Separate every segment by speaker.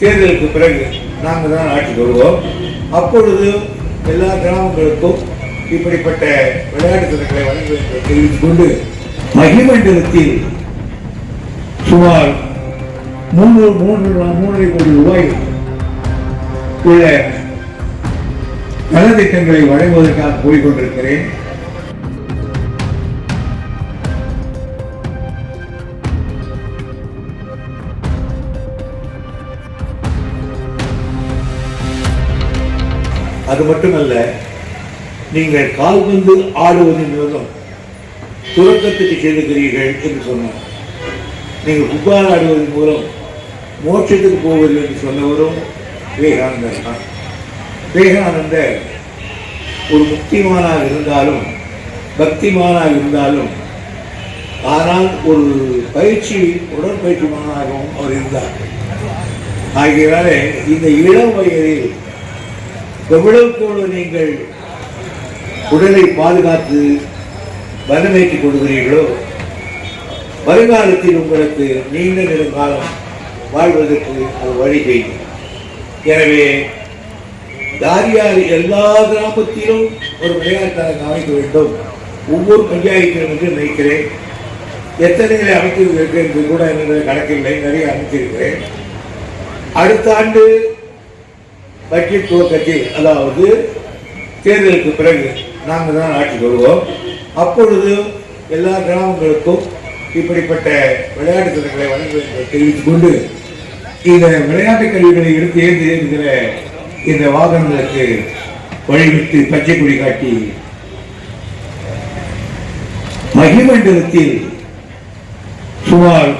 Speaker 1: தேர்தலுக்கு பிறகு நாங்கள் தான் ஆட்சிக்கு வருவோம். அப்பொழுது எல்லா கிராமங்களுக்கும் இப்படிப்பட்ட விளையாட்டு திட்டங்களை வழங்குவதற்கு தெரிவித்துக் கொண்டு மகிமண்டலத்தில் சுமார் மூன்று மூன்று மூன்றரை கோடி ரூபாய் உள்ள நலத்திட்டங்களை வழங்குவதற்காக போய்கொண்டிருக்கிறேன் அது மட்டுமல்ல நீங்கள் கால்பந்து ஆடுவதன் மூலம் துறக்கத்துக்கு செல்லுகிறீர்கள் என்று சொன்னார். நீங்கள் புகார் ஆடுவதன் மூலம் மோட்சத்துக்கு போவது என்று சொன்னவரும் விவேகானந்தர் தான். விவேகானந்தர் ஒரு முக்திமானாக இருந்தாலும் பக்திமானாக இருந்தாலும் ஆனால் ஒரு பயிற்சி உடற்பயிற்சிமானாகவும் அவர் இருந்தார். ஆகியனால இந்த இளம் வயதில் எவ்வளவுக்கு நீங்கள் உடலை பாதுகாத்து பலமேற்றிக் கொள்கிறீர்களோ வருங்காலத்தில் உங்களுக்கு நீண்ட நெடுங்காலம் வாழ்வதற்கு அது வழி செய்யும். எனவே தாரியார் எல்லா கிராமத்திலும் ஒரு விளையாட்டாளர் அமைக்க வேண்டும். ஒவ்வொரு பஞ்சாயத்திலும் என்று நினைக்கிறேன். எத்தனை அமைத்திருக்கிறேன் என்று கூட என்னுடைய கணக்கில்லை நிறைய அமைத்திருக்கிறேன். அடுத்த ஆண்டு பட்ஜெட் துவக்கத்தில் அதாவது தேர்தலுக்கு பிறகு நாங்கள் தான் ஆட்சிக்கு வருவோம் அப்பொழுது எல்லா கிராமங்களுக்கும் இப்படிப்பட்ட விளையாட்டு திட்டங்களை வழங்குவது தெரிவித்துக் கொண்டு இந்த விளையாட்டு கல்விகளை எடுத்து ஏந்து இருக்கிற இந்த வாகனங்களுக்கு வழிவிட்டு பச்சை கொடி காட்டி மகிமண்டலத்தில் சுமார்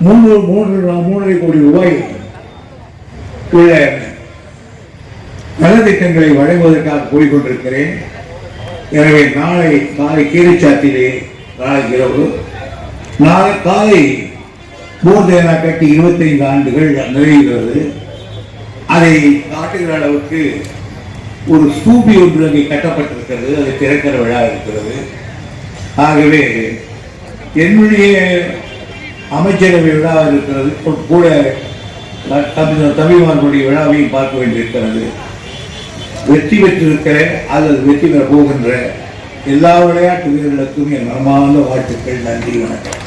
Speaker 1: மூன்று மூன்று மூன்றரை கோடி ரூபாய் உள்ள நலத்திட்டங்களை வழங்குவதற்காக கூறிக்கொண்டிருக்கிறேன் எனவே நாளை காலை கீரைச்சாத்திலே நாளை இரவு நாளை காலை போர்தேனா கட்டி இருபத்தைந்து ஆண்டுகள் நிறைவுகிறது அதை காட்டுகிற அளவுக்கு ஒரு ஸ்தூபி ஒன்று அங்கே கட்டப்பட்டிருக்கிறது. அது திறக்கிற விழா இருக்கிறது. ஆகவே என்னுடைய அமைச்சரவை விழா இருக்கிறது. கூட தமிழ் தமிழ்மார்களுடைய விழாவையும் பார்க்க வேண்டியிருக்கிறது. வெற்றி பெற்றிருக்கிற அல்லது வெற்றி பெற போகின்ற எல்லா விளையாட்டு வீரர்களுக்கும் என் மனமார்ந்த வாழ்த்துக்கள் நன்றி வணக்கம்.